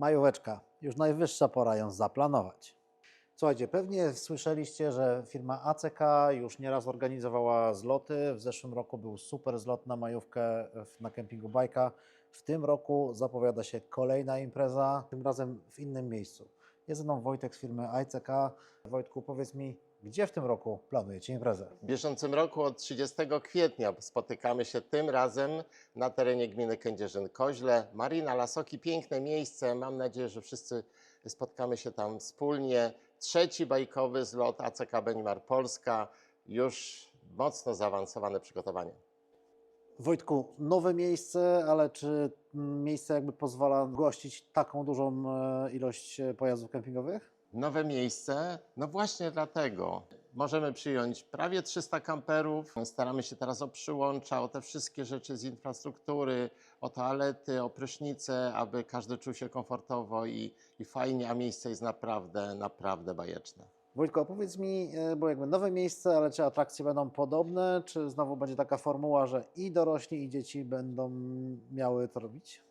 Majóweczka. Już najwyższa pora ją zaplanować. Słuchajcie, pewnie słyszeliście, że firma ACK już nieraz organizowała zloty. W zeszłym roku był super zlot na majówkę na kempingu Bajka. W tym roku zapowiada się kolejna impreza, tym razem w innym miejscu. Jest ze mną Wojtek z firmy ACK. Wojtku, powiedz mi, gdzie w tym roku planujecie imprezę? W bieżącym roku od 30 kwietnia spotykamy się tym razem na terenie gminy Kędzierzyn-Koźle. Marina Lasoki, piękne miejsce. Mam nadzieję, że wszyscy spotkamy się tam wspólnie. Trzeci bajkowy zlot ACK Benimar Polska. Już mocno zaawansowane przygotowania. Wojtku, nowe miejsce, ale czy miejsce jakby pozwala gościć taką dużą e, ilość e, pojazdów kempingowych? Nowe miejsce, no właśnie dlatego. Możemy przyjąć prawie 300 kamperów. Staramy się teraz o przyłącza, o te wszystkie rzeczy z infrastruktury, o toalety, o prysznice, aby każdy czuł się komfortowo i, i fajnie, a miejsce jest naprawdę, naprawdę bajeczne. Wojtko, opowiedz mi, e, bo jakby nowe miejsce, ale czy atrakcje będą podobne, czy znowu będzie taka formuła, że i dorośli, i dzieci będą miały to robić?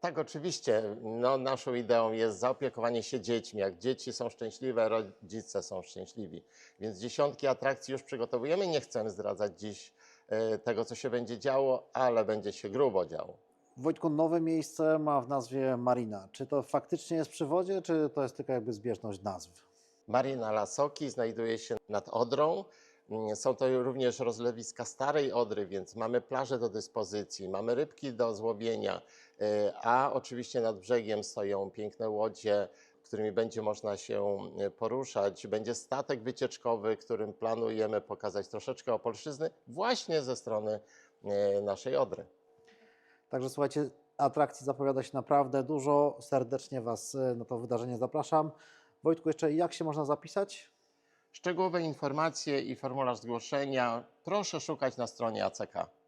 Tak, oczywiście. No, naszą ideą jest zaopiekowanie się dziećmi. Jak dzieci są szczęśliwe, rodzice są szczęśliwi. Więc dziesiątki atrakcji już przygotowujemy. Nie chcemy zdradzać dziś e, tego, co się będzie działo, ale będzie się grubo działo. Wojtku, nowe miejsce ma w nazwie Marina. Czy to faktycznie jest przy wodzie, czy to jest tylko jakby zbieżność nazw? Marina Lasoki znajduje się nad Odrą. Są to również rozlewiska starej Odry, więc mamy plaże do dyspozycji, mamy rybki do złowienia, y, a oczywiście nad brzegiem stoją piękne łodzie, którymi będzie można się y, poruszać. Będzie statek wycieczkowy, którym planujemy pokazać troszeczkę Opolszczyzny właśnie ze strony y, naszej Odry. Także słuchajcie, atrakcji zapowiada się naprawdę dużo. Serdecznie Was e, na to wydarzenie zapraszam. Wojtku, jeszcze jak się można zapisać? Szczegółowe informacje i formularz zgłoszenia proszę szukać na stronie ACK.